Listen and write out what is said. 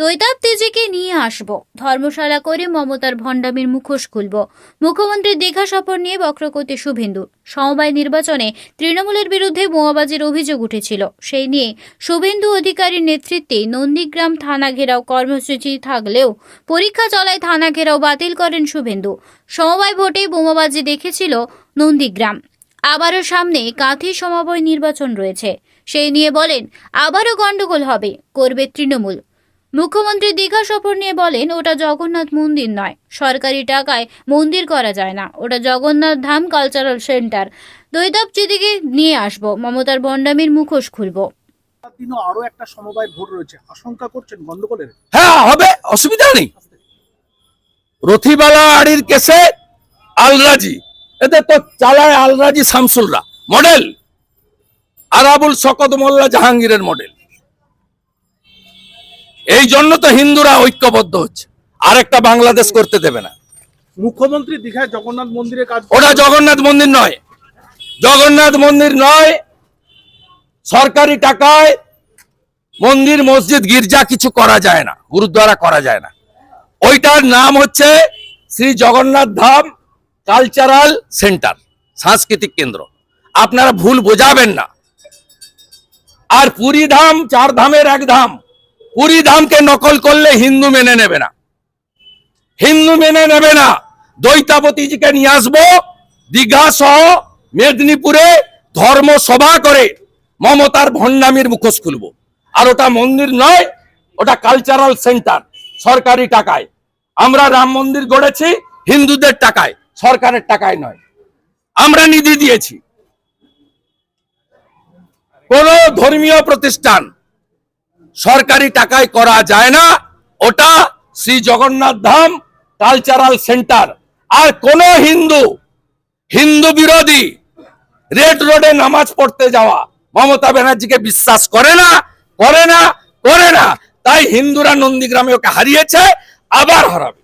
দৈতাব তেজেকে নিয়ে আসব। ধর্মশালা করে মমতার ভণ্ডামির মুখোশ খুলব। মুখ্যমন্ত্রীর দীঘা সফর নিয়ে বক্রকতি শুভেন্দু সমবায় নির্বাচনে তৃণমূলের বিরুদ্ধে বোমাবাজির অভিযোগ উঠেছিল। সেই নিয়ে শুভেন্দু অধিকারীর নেতৃত্বে নন্দীগ্রাম থানা ঘেরাও কর্মসূচি থাকলেও পরীক্ষা চলায় থানা ঘেরাও বাতিল করেন শুভেন্দু। সমবায় ভোটে বোমাবাজি দেখেছিল নন্দীগ্রাম। আবারও সামনে কাঁথি সমবায় নির্বাচন রয়েছে। সেই নিয়ে বলেন, আবারও গন্ডগোল হবে, করবে তৃণমূল। মুখ্যমন্ত্রী দীঘা সফর নিয়ে বলেন ওটা জগন্নাথ মন্দির নয়। সরকারি টাকায় মন্দির করা যায় না। ওটা জগন্নাথ ধাম কালচারাল সেন্টার। দৈতাব চিদিকে নিয়ে আসব মমতার বন্ডামির মুখোশ খুলব। দিনও আরও একটা সমবায় ভোট রয়েছে। আশঙ্কা করছেন গন্ডগোলের হ্যাঁ হবে। অসুবিধা নেই। রথিবালা আড়ির কেসে আলরাজি। এদের তো চালায় আলরাজি শামসুলরা মডেল। আরাবুল শকত মোল্লা জাহাঙ্গীরের মডেল। এই জন্য তো হিন্দুরা ঐক্যবদ্ধ হচ্ছে। আর একটা বাংলাদেশ করতে দেবে না। মুখ্যমন্ত্রী দীঘায় জগন্নাথ মন্দিরে কাজ ওটা জগন্নাথ মন্দির নয়। জগন্নাথ মন্দির নয় সরকারি টাকায় মন্দির মসজিদ গির্জা কিছু করা যায় না গুরুদ্বারা করা যায় না। ওইটার নাম হচ্ছে শ্রী জগন্নাথ ধাম কালচারাল সেন্টার সাংস্কৃতিক কেন্দ্র। আপনারা ভুল বোঝাবেন না। আর পুরী ধাম চার ধামের এক ধাম। পুরী ধামকে নকল করলে হিন্দু মেনে নেবে না। হিন্দু মেনে নেবে না। দৈতাপতিজিকে নিয়ে আসব, দীঘা সহ মেদিনীপুরে ধর্ম সভা করে মমতার ভণ্ডামির মুখোশ খুলবো। আর ওটা মন্দির নয়, ওটা কালচারাল সেন্টার সরকারি টাকায়। আমরা রাম মন্দির গড়েছি হিন্দুদের টাকায়, সরকারের টাকায় নয়। আমরা নিধি দিয়েছি। কোন ধর্মীয় প্রতিষ্ঠান সরকারি টাকায় করা যায় না। ওটা শ্রী জগন্নাথ ধাম কালচারাল সেন্টার। আর কোন হিন্দু হিন্দু বিরোধী রেড রোডে নামাজ পড়তে যাওয়া মমতা ব্যানার্জিকে বিশ্বাস করে না করে না করে না। তাই হিন্দুরা নন্দীগ্রামে ওকে হারিয়েছে, আবার হারাবে।